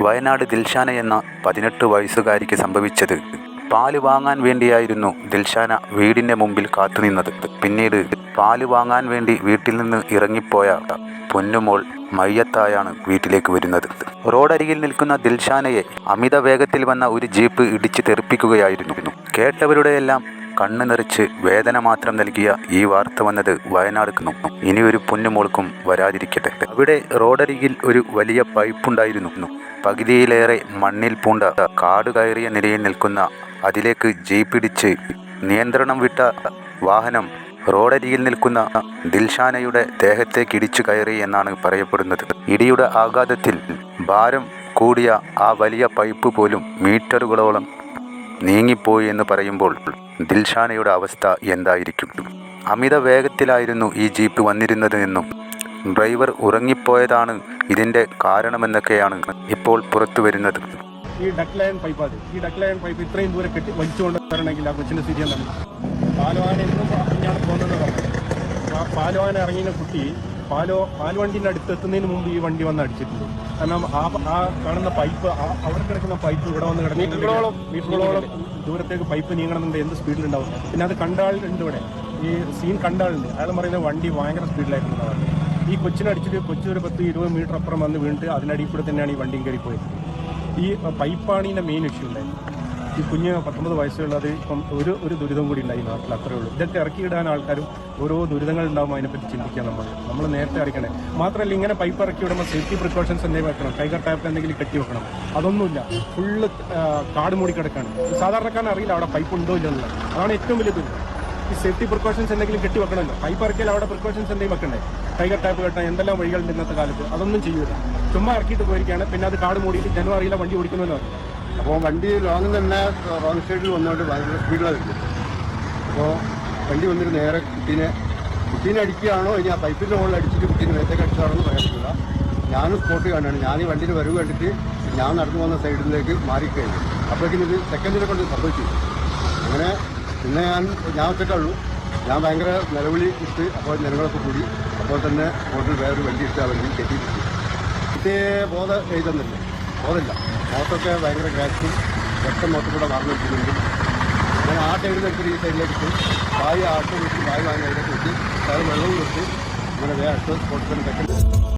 വയനാട് ദിൽഷാന എന്ന പതിനെട്ട് വയസ്സുകാരിക്ക് സംഭവിച്ചത്. പാൽ വാങ്ങാൻ വേണ്ടിയായിരുന്നു ദിൽഷാന വീടിന്റെ മുമ്പിൽ കാത്തുനിന്നത് പിന്നീട് പാൽ വാങ്ങാൻ വേണ്ടി വീട്ടിൽ നിന്ന് ഇറങ്ങിപ്പോയ പൊന്നുമോൾ മയ്യത്തായാണ് വീട്ടിലേക്ക് വരുന്നത്. റോഡരികിൽ നിൽക്കുന്ന ദിൽഷാനയെ അമിത വേഗത്തിൽ വന്ന ഒരു ജീപ്പ് ഇടിച്ച് തെറിപ്പിക്കുകയായിരുന്നു. കേട്ടവരുടെയെല്ലാം കണ്ണ് നിറച്ച് വേദന മാത്രം നൽകിയ ഈ വാർത്ത വന്നത് വയനാട് നിന്നും. ഇനി ഒരു പൊന്നുമോൾക്കും വരാതിരിക്കട്ടെ. അവിടെ റോഡരികിൽ ഒരു വലിയ പൈപ്പുണ്ടായിരുന്നു പകുതിയിലേറെ മണ്ണിൽ പൂണ്ട കാട് കയറിയ നിലയിൽ നിൽക്കുന്ന അതിലേക്ക് ജയിപ്പിടിച്ച് നിയന്ത്രണം വിട്ട വാഹനം റോഡരികിൽ നിൽക്കുന്ന ദിൽഷാനയുടെ ദേഹത്തേക്ക് ഇടിച്ചു കയറി എന്നാണ് പറയപ്പെടുന്നത്. ഇടിയുടെ ആഘാതത്തിൽ ഭാരം കൂടിയ ആ വലിയ പൈപ്പ് പോലും മീറ്ററുകളോളം നീങ്ങിപ്പോയി എന്ന് പറയുമ്പോൾ ദിൽഷാനയുടെ അവസ്ഥ എന്തായിരിക്കും? അമിത വേഗത്തിലായിരുന്നു ഈ ജീപ്പ് വന്നിരുന്നത് എന്നും ഡ്രൈവർ ഉറങ്ങിപ്പോയതാണ് ഇതിന്റെ കാരണമെന്നൊക്കെയാണ് ഇപ്പോൾ പുറത്തു വരുന്നത്. ഈ ഡക്ക് ലൈൻ പൈപ്പ് അത് ഈ ഡക്ക് ലൈൻ പൈപ്പ് ഇത്രയും ദൂരെ കെട്ടി വലിച്ചുകൊണ്ട് വരണമെങ്കിൽ ആ കൊച്ചിന്റെ സ്ഥിതി എന്താണ്? പാലവാന എന്നും പറഞ്ഞാണ് പോകുന്നത് ആ പാലവാന ഇറങ്ങിയ കുട്ടി പാലോ പാൽവണ്ടിന്റെ അടുത്ത് എത്തുന്നതിന് മുമ്പ് ഈ വണ്ടി വന്ന് അടിച്ചിട്ടുണ്ട്. കാരണം ആ ആ കാണുന്ന പൈപ്പ് അവിടെ കിടക്കുന്ന പൈപ്പ് ഇവിടെ വന്ന് കിടക്കുന്ന മീറ്ററുകളോളം ദൂരത്തേക്ക് പൈപ്പ് നീങ്ങണമെന്നുണ്ട് എന്ത് സ്പീഡിലുണ്ടാവും. പിന്നെ അത് കണ്ട ആളുണ്ട് ഇവിടെ. ഈ സീൻ കണ്ട ആളുണ്ട് അയാൾ പറയുന്നത് വണ്ടി ഭയങ്കര സ്പീഡിലായിരുന്നു ഈ കൊച്ചിനെ അടിച്ചിട്ട് കൊച്ചി ഒരു പത്ത് ഇരുപത് മീറ്റർ അപ്പുറം വന്ന് വീണിട്ട് അതിനടിയിൽ കൂടെ തന്നെയാണ് ഈ വണ്ടിയും കയറി പോയത് ഈ പൈപ്പാണ് ഇതിന്റെ മെയിൻ ഇഷ്യൂ ഉണ്ടായത്. ഈ കുഞ്ഞ് പത്തൊമ്പത് വയസ്സുള്ളത് ഇപ്പം ഒരു ഒരു ദുരിതം കൂടി ഉണ്ടായി നാട്ടിൽ അത്രേ ഉള്ളൂ. ഇതൊക്കെ ഇറക്കിയിടാൻ ആൾക്കാരും ഓരോ ദുരിതങ്ങൾ ഉണ്ടാകുമ്പോൾ അതിനെപ്പറ്റി ചിന്തിക്കാം നമ്മൾ നമ്മൾ നേരത്തെ അറിയിക്കണേ മാത്രമല്ല ഇങ്ങനെ പൈപ്പ് ഇറക്കി വിടുമ്പോൾ സേഫ്റ്റി പ്രിക്കോഷൻസ് എന്തെങ്കിലും വെക്കണം? ടൈഗർ ടാപ്പ് എന്തെങ്കിലും കെട്ടി വെക്കണം. അതൊന്നുമില്ല. ഫുള്ള് കാട് മൂടി കിടക്കാണ്. സാധാരണക്കാരൻ അറിയില്ല അവിടെ പൈപ്പ് ഉണ്ടോ ഇല്ല എന്നുള്ളത്. അതാണ് ഏറ്റവും വലിയ ദുരിതം. ഈ സേഫ്റ്റി പ്രിക്കോഷൻസ് എന്തെങ്കിലും കെട്ടി വെക്കണമല്ലോ. പൈപ്പ് ഇറക്കിയാൽ അവിടെ പ്രിക്കോഷൻസ് എന്തെങ്കിലും വെക്കണ്ടേ? ടൈഗർ ടാപ്പ് കെട്ടാൻ എന്തെല്ലാം വഴികളുണ്ട് ഇന്നത്തെ കാലത്ത്? അതൊന്നും ചെയ്യൂല. ചുമ്മാ ഇറക്കിയിട്ട് പോയിരിക്കുകയാണ്. പിന്നെ അത് കാട് മൂടിയിട്ട് ജനം അറിയില്ല വണ്ടി ഓടിക്കുന്നല്ലോ അപ്പോൾ വണ്ടി ലോങ് തന്നെ റോങ് സൈഡിൽ വന്നുകൊണ്ട് ഭയങ്കര സ്പീഡിലാണ് വരുന്നത് അപ്പോൾ വണ്ടി വന്നിട്ട് നേരെ കുട്ടീനെ കുട്ടീനെ അടിക്കുകയാണോ? ഇനി ആ പൈപ്പിന്റെ മുകളിൽ അടിച്ചിട്ട് കുട്ടീനെ മേത്തേക്ക് അടിച്ചാണോ എന്ന് പറയാൻ പറ്റില്ല ഞാനും സ്പോട്ട് കാണുകയാണ്. ഞാൻ ഈ വണ്ടിയിൽ വരവ് കണ്ടിട്ട് ഞാൻ നടന്നു വന്ന സൈഡിലേക്ക് മാറിക്കഴിഞ്ഞു. അപ്പോഴേക്കും ഇത് സെക്കൻഡിനെ കൊണ്ട് സംഭവിച്ചു. അങ്ങനെ പിന്നെ ഞാൻ ഞാൻ ഒറ്റക്കുള്ളൂ ഞാൻ ഭയങ്കര നിലവിളി ഇട്ട് അപ്പോൾ ജനങ്ങളൊക്കെ കൂടി. അപ്പോൾ തന്നെ റോഡിൽ വേറൊരു വണ്ടി ഇട്ട് ആ വണ്ടി കെട്ടിയിട്ടുണ്ട് ഇതേ ബോധം എഴുതുന്നില്ല? ബോധമില്ല മുഖത്തൊക്കെ ഭയങ്കര ഗ്രാറ്റും. രക്തം മൊത്തം കൂടെ മറന്നിട്ടുണ്ട് ഞാൻ ആ സൈഡിൽ എടുത്തിട്ട് ഈ സൈഡിലേക്ക് വായ വായു ആട്ടും വിട്ട് വായു വാങ്ങി അതിലേക്ക് വെച്ച്. അത് വെള്ളവും വെച്ച്. ഇങ്ങനെ വേറെ സ്പോട്ടിൽ സെക്കൻഡ്